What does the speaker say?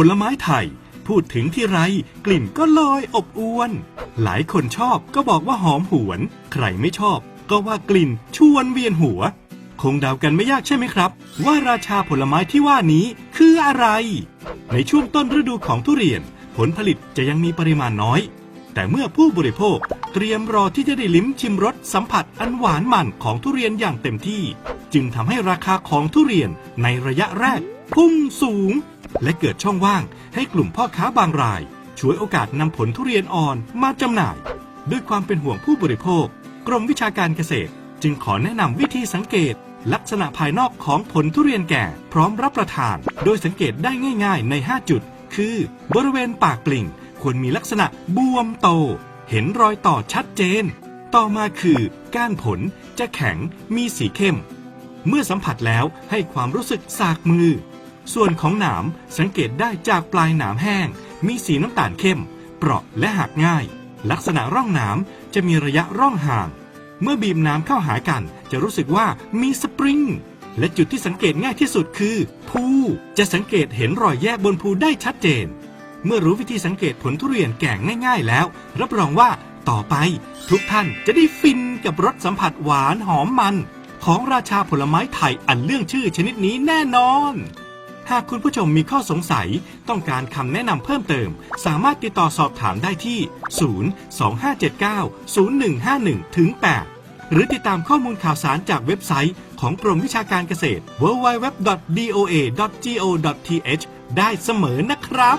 ผลไม้ไทย พูดถึงที่ไร กลิ่นก็ลอยอบอวน หลายคนชอบก็บอกว่าหอมหวน ใครไม่ชอบ ก็ว่ากลิ่นชวนเวียนหัว คงเดากันไม่ยากใช่ไหมครับ ว่าราชาผลไม้ที่ว่านี้คืออะไร ในช่วงต้นฤดูของทุเรียน ผลผลิตจะยังมีปริมาณน้อย แต่เมื่อผู้บริโภคเตรียมรอที่จะได้ลิ้มชิมรสสัมผัสอันหวานมันของทุเรียนอย่างเต็มที่ จึงทำให้ราคาของทุเรียนในระยะแรกพุ่งสูง และเกิดช่องว่างให้กลุ่มพ่อค้าบางรายช่วยโอกาสนำผลทุเรียนอ่อนมาจำหน่าย ด้วยความเป็นห่วงผู้บริโภค กรมวิชาการเกษตร จึงขอแนะนำวิธีสังเกต ลักษณะภายนอกของผลทุเรียนแก่ พร้อมรับประทาน โดยสังเกตได้ง่ายๆ ใน 5 จุด คือ บริเวณปากกลิ่ง ควรมีลักษณะบวมโต เห็นรอยต่อชัดเจน ต่อมาคือก้านผลจะแข็งมีสีเข้ม เมื่อสัมผัสแล้วให้ความรู้สึกสากมือ ส่วนของหนามสังเกตได้จากปลายหนามแห้ง มีสีน้ำตาลเข้ม เปราะและหักง่าย ลักษณะร่องหนามจะมีระยะร่องห่าง เมื่อบีบน้ำเข้าหากัน จะรู้สึกว่ามีสปริง และจุดที่สังเกตง่ายที่สุดคือภูจะสังเกตเห็นรอยแยกบนภูได้ชัดเจน เมื่อรู้วิธีสังเกตผลทุเรียนแก่งง่าย ๆ แล้ว รับรองว่าต่อไป ทุกท่านจะได้ฟินกับรสสัมผัสหวานหอมมัน ของราชาผลไม้ไทยอันเรื่องชื่อชนิดนี้แน่นอน หากคุณผู้ชมมีข้อสงสัย ต้องการคำแนะนำเพิ่มเติม สามารถติดต่อสอบถามได้ที่ 02579 0151ถึง8หรือติดตามข้อมูลข่าวสารจากเว็บไซต์ของกรมวิชาการเกษตร www.doa.go.th ได้เสมอนะครับ